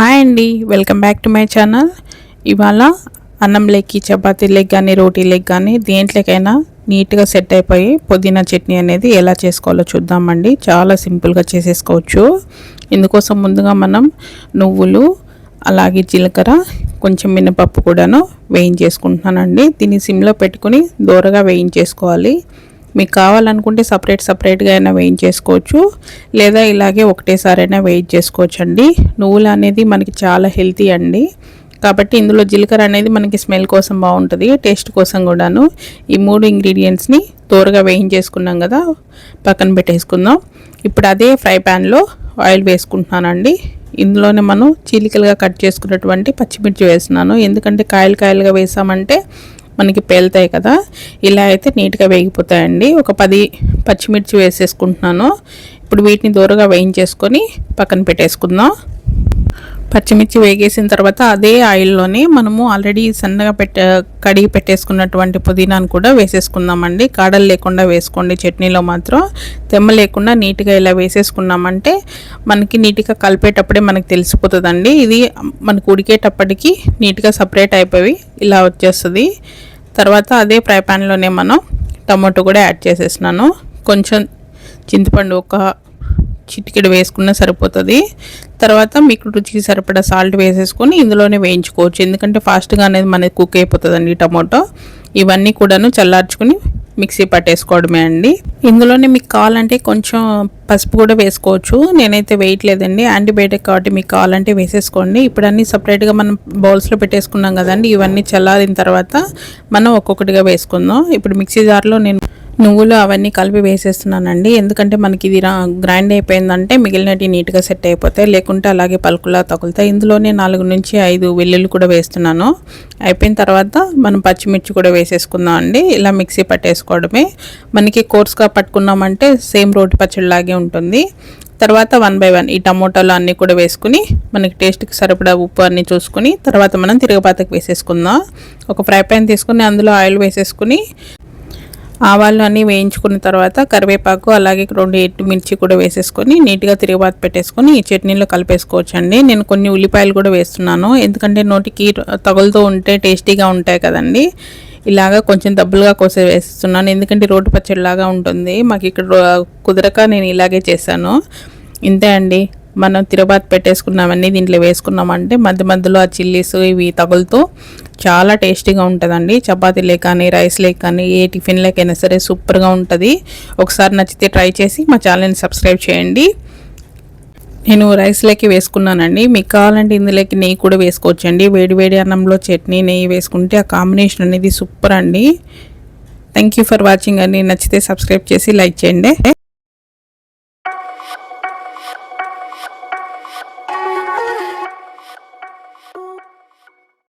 Hi అండి welcome back to my channel. ఇవాళ అన్నం లెక్కి చపాతీ లెగ్ కానీ రోటీ లెగ్ కానీ దేంట్లోకైనా నీట్గా సెట్ అయిపోయి పుదీనా చట్నీ అనేది ఎలా చేసుకోవాలో చూద్దామండి. చాలా సింపుల్గా చేసేసుకోవచ్చు. ఇందుకోసం ముందుగా మనం నువ్వులు అలాగే జీలకర్ర కొంచెం మినపప్పు కూడాను వేయించేసుకుంటున్నానండి. దీన్ని సిమ్లో పెట్టుకుని దూరగా వేయించేసుకోవాలి. మీకు కావాలనుకుంటే సపరేట్ సపరేట్గా అయినా వేయించేసుకోవచ్చు లేదా ఇలాగే ఒకటేసారైనా అయినా వేయించేసుకోవచ్చు అండి నువ్వులు అనేది మనకి చాలా హెల్తీ అండి. కాబట్టి ఇందులో జీలకర్ర అనేది మనకి స్మెల్ కోసం బాగుంటుంది టేస్ట్ కోసం కూడాను. ఈ మూడు ఇంగ్రీడియంట్స్ని తోరగా వేయించేసుకున్నాం కదా పక్కన పెట్టేసుకుందాం. ఇప్పుడు అదే ఫ్రై ప్యాన్లో ఆయిల్ వేసుకుంటున్నానండి. ఇందులోనే మనం చీలికలుగా కట్ చేసుకున్నటువంటి పచ్చిమిర్చి వేస్తున్నాను. ఎందుకంటే కాయలు కాయలుగా వేసామంటే మనకి పేలుతాయి కదా ఇలా అయితే నీట్గా వేగిపోతాయండి. ఒక పది పచ్చిమిర్చి వేసేసుకుంటున్నాను. ఇప్పుడు వీటిని దూరగా వేయించేసుకొని పక్కన పెట్టేసుకుందాం. పచ్చిమిర్చి వేగేసిన తర్వాత అదే ఆయిల్లోనే మనము ఆల్రెడీ సన్నగా పెట్ట కడిగి పెట్టేసుకున్నటువంటి పుదీనాను కూడా వేసేసుకుందామండి. కాడలు లేకుండా వేసుకోండి చట్నీలో మాత్రం. తెమ్మ లేకుండా నీట్గా ఇలా వేసేసుకున్నామంటే మనకి నీట్గా కలిపేటప్పుడే మనకు తెలిసిపోతుందండి. ఇది మనకు ఉడికేటప్పటికి నీట్గా సపరేట్ అయిపోయి ఇలా వచ్చేస్తుంది. తర్వాత అదే ఫ్రై ప్యాన్లోనే మనం టమాటో కూడా యాడ్ చేసేసినాను కొంచెం చింతపండు ఒక చిటికెడు వేసుకున్నా సరిపోతుంది. తర్వాత మీకు రుచికి సరిపడా సాల్ట్ వేసేసుకొని ఇందులోనే వేయించుకోవచ్చు. ఎందుకంటే ఫాస్ట్గా అనేది మనకి కుక్ అయిపోతుందండి టమాటో. ఇవన్నీ కూడాను చల్లార్చుకుని మిక్సీ పట్టేసుకోవడమే అండి. ఇందులోనే మీకు కావాలంటే కొంచెం పసుపు కూడా వేసుకోవచ్చు. నేనైతే వేయట్లేదండి. యాంటీబయాటిక్ కాబట్టి మీకు కావాలంటే వేసేసుకోండి. ఇప్పుడు అన్నీ సపరేట్గా మనం బౌల్స్లో పెట్టేసుకున్నాం కదండి. ఇవన్నీ చల్లారిన తర్వాత మనం ఒక్కొక్కటిగా వేసుకుందాం. ఇప్పుడు మిక్సీ జార్లో నేను నువ్వులు అవన్నీ కలిపి వేసేస్తున్నానండి. ఎందుకంటే మనకి ఇది గ్రైండ్ అయిపోయిందంటే మిగిలినవి నీట్గా సెట్ అయిపోతాయి. లేకుంటే అలాగే పలుకులా తగులుతాయి. ఇందులోనే నాలుగు నుంచి ఐదు వెల్లుల్లి కూడా వేస్తున్నాను. అయిపోయిన తర్వాత మనం పచ్చిమిర్చి కూడా వేసేసుకుందాం అండి. ఇలా మిక్సీ పట్టేసుకోవడమే. మనకి కోర్స్గా పట్టుకున్నామంటే సేమ్ రోటి పచ్చడిలాగే ఉంటుంది. తర్వాత వన్ బై వన్ ఈ టమోటాలు అన్నీ కూడా వేసుకుని మనకి టేస్ట్కి సరిపడా ఉప్పు అన్నీ చూసుకుని తర్వాత మనం తిరగపాతకు వేసేసుకుందాం. ఒక ఫ్రై ప్యాన్ తీసుకుని అందులో ఆయిల్ వేసేసుకుని ఆవాలు అన్నీ వేయించుకున్న తర్వాత కరివేపాకు అలాగే రెండు ఎట్టు మిర్చి కూడా వేసేసుకొని నీట్గా తిరిగిబాత్ పెట్టేసుకొని ఈ చట్నీలో కలిపేసుకోవచ్చు అండి నేను కొన్ని ఉల్లిపాయలు కూడా వేస్తున్నాను. ఎందుకంటే నోటికి తగులుతూ ఉంటే టేస్టీగా ఉంటాయి కదండి. ఇలాగా కొంచెం దబ్బులుగా కోసే వేస్తున్నాను. ఎందుకంటే రోడ్డు పచ్చడిలాగా ఉంటుంది. మాకు ఇక్కడ కుదరక నేను ఇలాగే చేశాను. ఇంతే అండి. మనం తిరుపతి పెట్టేసుకున్నామన్నీ దీంట్లో వేసుకున్నామంటే మధ్య మధ్యలో ఆ చిల్లీస్ ఇవి తగులుతూ చాలా టేస్టీగా ఉంటుందండి. చపాతీలే కానీ రైస్ కానీ ఏ టిఫిన్ లేకైనా సరే సూపర్గా ఉంటుంది. ఒకసారి నచ్చితే ట్రై చేసి మా ఛానల్ని సబ్స్క్రైబ్ చేయండి. నేను రైస్లోకి వేసుకున్నానండి. మీకు కావాలంటే ఇందులోకి నెయ్యి కూడా వేసుకోవచ్చండి. వేడివేడి అన్నంలో చట్నీ నెయ్యి వేసుకుంటే ఆ కాంబినేషన్ అనేది సూపర్ అండి. థ్యాంక్ యూ ఫర్ వాచింగ్ అండి. నచ్చితే సబ్స్క్రైబ్ చేసి లైక్ చేయండి.